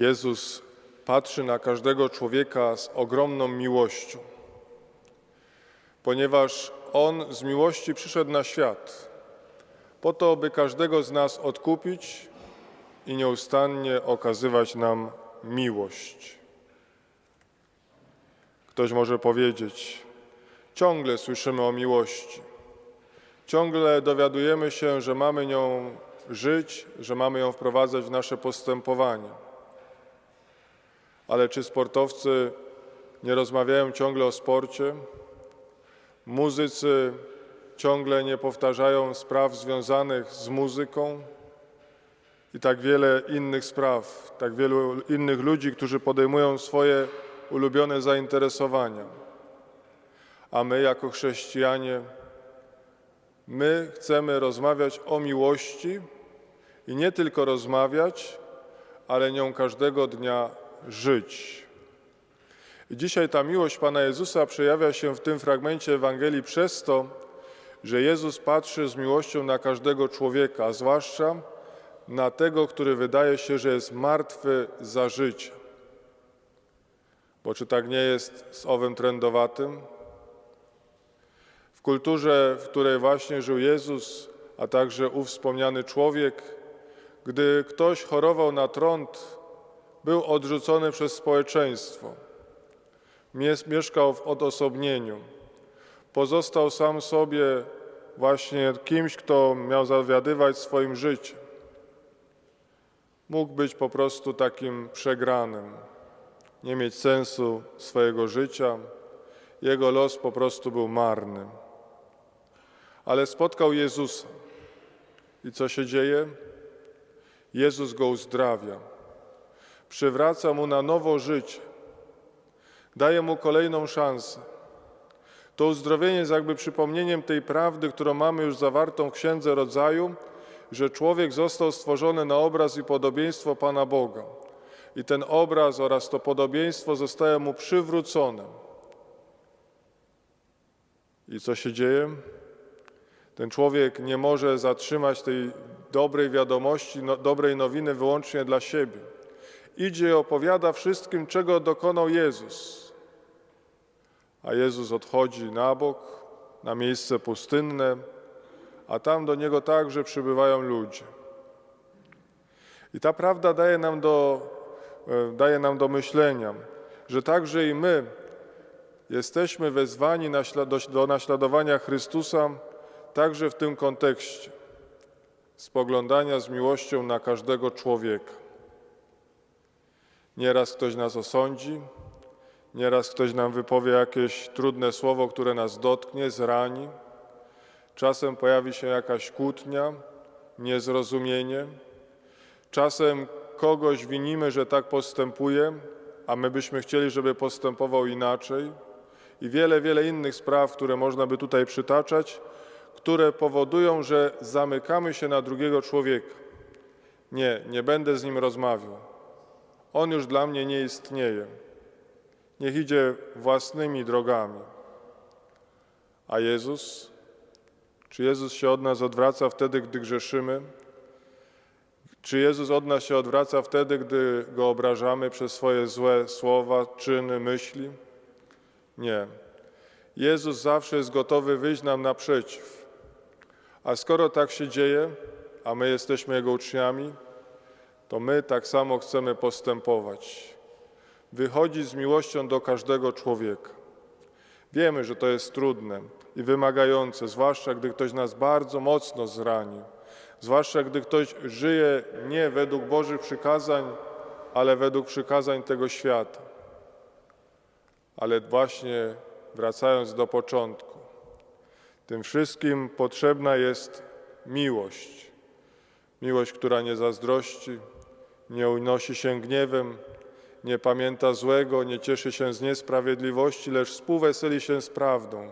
Jezus patrzy na każdego człowieka z ogromną miłością, ponieważ On z miłości przyszedł na świat, po to, by każdego z nas odkupić i nieustannie okazywać nam miłość. Ktoś może powiedzieć, ciągle słyszymy o miłości, ciągle dowiadujemy się, że mamy nią żyć, że mamy ją wprowadzać w nasze postępowanie. Ale czy sportowcy nie rozmawiają ciągle o sporcie? Muzycy ciągle nie powtarzają spraw związanych z muzyką? I tak wiele innych spraw, tak wielu innych ludzi, którzy podejmują swoje ulubione zainteresowania. A my, jako chrześcijanie, my chcemy rozmawiać o miłości i nie tylko rozmawiać, ale nią każdego dnia żyć. Dzisiaj ta miłość Pana Jezusa przejawia się w tym fragmencie Ewangelii przez to, że Jezus patrzy z miłością na każdego człowieka, a zwłaszcza na tego, który wydaje się, że jest martwy za życie. Bo czy tak nie jest z owym trędowatym? W kulturze, w której właśnie żył Jezus, a także ów wspomniany człowiek, gdy ktoś chorował na trąd, był odrzucony przez społeczeństwo. Mies- Mieszkał w odosobnieniu. Pozostał sam sobie właśnie kimś, kto miał zawiadywać swoim życiem. Mógł być po prostu takim przegranym, nie mieć sensu swojego życia. Jego los po prostu był marny. Ale spotkał Jezusa. I co się dzieje? Jezus go uzdrawia. Przywraca mu na nowo życie. Daje mu kolejną szansę. To uzdrowienie jest jakby przypomnieniem tej prawdy, którą mamy już zawartą w Księdze Rodzaju, że człowiek został stworzony na obraz i podobieństwo Pana Boga. I ten obraz oraz to podobieństwo zostaje mu przywrócone. I co się dzieje? Ten człowiek nie może zatrzymać tej dobrej wiadomości, no, dobrej nowiny wyłącznie dla siebie. Idzie i opowiada wszystkim, czego dokonał Jezus. A Jezus odchodzi na bok, na miejsce pustynne, a tam do Niego także przybywają ludzie. I ta prawda daje nam do, e, daje nam do myślenia, że także i my jesteśmy wezwani do naśladowania Chrystusa także w tym kontekście spoglądania z miłością na każdego człowieka. Nieraz ktoś nas osądzi, nieraz ktoś nam wypowie jakieś trudne słowo, które nas dotknie, zrani. Czasem pojawi się jakaś kłótnia, niezrozumienie. Czasem kogoś winimy, że tak postępuje, a my byśmy chcieli, żeby postępował inaczej. I wiele, wiele innych spraw, które można by tutaj przytaczać, które powodują, że zamykamy się na drugiego człowieka. Nie, nie będę z nim rozmawiał. On już dla mnie nie istnieje. Niech idzie własnymi drogami. A Jezus? Czy Jezus się od nas odwraca wtedy, gdy grzeszymy? Czy Jezus od nas się odwraca wtedy, gdy go obrażamy przez swoje złe słowa, czyny, myśli? Nie. Jezus zawsze jest gotowy wyjść nam naprzeciw. A skoro tak się dzieje, a my jesteśmy Jego uczniami, to my tak samo chcemy postępować. Wychodzić z miłością do każdego człowieka. Wiemy, że to jest trudne i wymagające, zwłaszcza gdy ktoś nas bardzo mocno zrani, zwłaszcza gdy ktoś żyje nie według Bożych przykazań, ale według przykazań tego świata. Ale właśnie wracając do początku, tym wszystkim potrzebna jest miłość. Miłość, która nie zazdrości, nie unosi się gniewem, nie pamięta złego, nie cieszy się z niesprawiedliwości, lecz współweseli się z prawdą.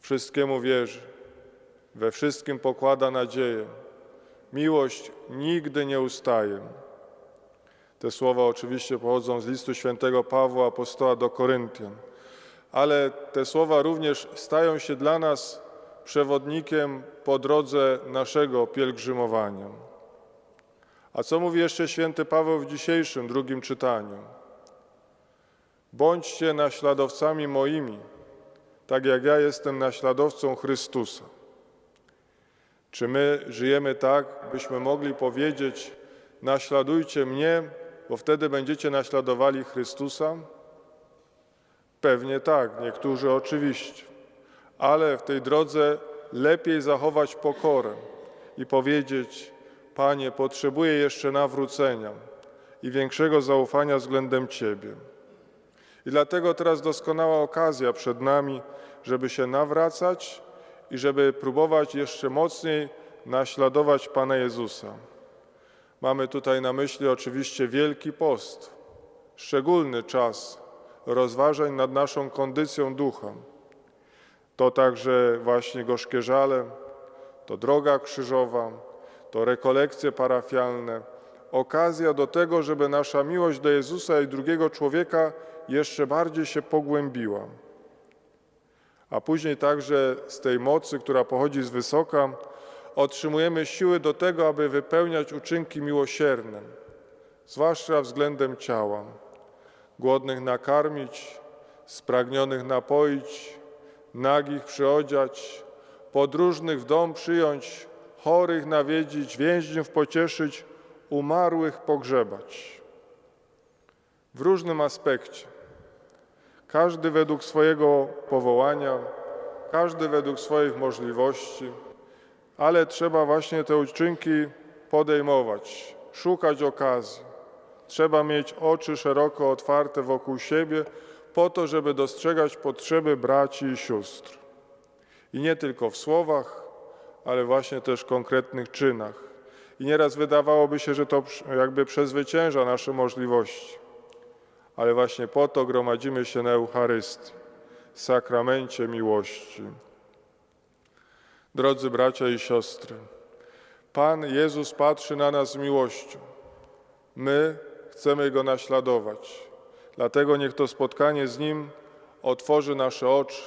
Wszystkiemu wierzy, we wszystkim pokłada nadzieję. Miłość nigdy nie ustaje. Te słowa oczywiście pochodzą z listu świętego Pawła, apostoła do Koryntian, ale te słowa również stają się dla nas przewodnikiem po drodze naszego pielgrzymowania. A co mówi jeszcze święty Paweł w dzisiejszym drugim czytaniu? Bądźcie naśladowcami moimi, tak jak ja jestem naśladowcą Chrystusa. Czy my żyjemy tak, byśmy mogli powiedzieć: Naśladujcie mnie, bo wtedy będziecie naśladowali Chrystusa? Pewnie tak, niektórzy oczywiście, ale w tej drodze lepiej zachować pokorę i powiedzieć: Panie, potrzebuję jeszcze nawrócenia i większego zaufania względem Ciebie. I dlatego teraz doskonała okazja przed nami, żeby się nawracać i żeby próbować jeszcze mocniej naśladować Pana Jezusa. Mamy tutaj na myśli oczywiście Wielki Post, szczególny czas rozważań nad naszą kondycją ducha. To także właśnie gorzkie żale, to droga krzyżowa, to rekolekcje parafialne, okazja do tego, żeby nasza miłość do Jezusa i drugiego człowieka jeszcze bardziej się pogłębiła. A później także z tej mocy, która pochodzi z wysoka, otrzymujemy siły do tego, aby wypełniać uczynki miłosierne, zwłaszcza względem ciała. Głodnych nakarmić, spragnionych napoić, nagich przyodziać, podróżnych w dom przyjąć, chorych nawiedzić, więźniów pocieszyć, umarłych pogrzebać. W różnym aspekcie. Każdy według swojego powołania, każdy według swoich możliwości, ale trzeba właśnie te uczynki podejmować, szukać okazji. Trzeba mieć oczy szeroko otwarte wokół siebie, po to, żeby dostrzegać potrzeby braci i sióstr. I nie tylko w słowach, ale właśnie też konkretnych czynach. I nieraz wydawałoby się, że to jakby przezwycięża nasze możliwości. Ale właśnie po to gromadzimy się na Eucharystii, sakramencie miłości. Drodzy bracia i siostry, Pan Jezus patrzy na nas z miłością. My chcemy Go naśladować. Dlatego niech to spotkanie z Nim otworzy nasze oczy,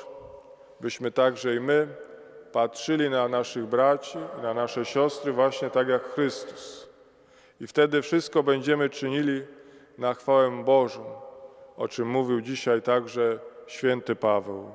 byśmy także i my patrzyli na naszych braci, na nasze siostry właśnie tak jak Chrystus. I wtedy wszystko będziemy czynili na chwałę Bożą, o czym mówił dzisiaj także święty Paweł.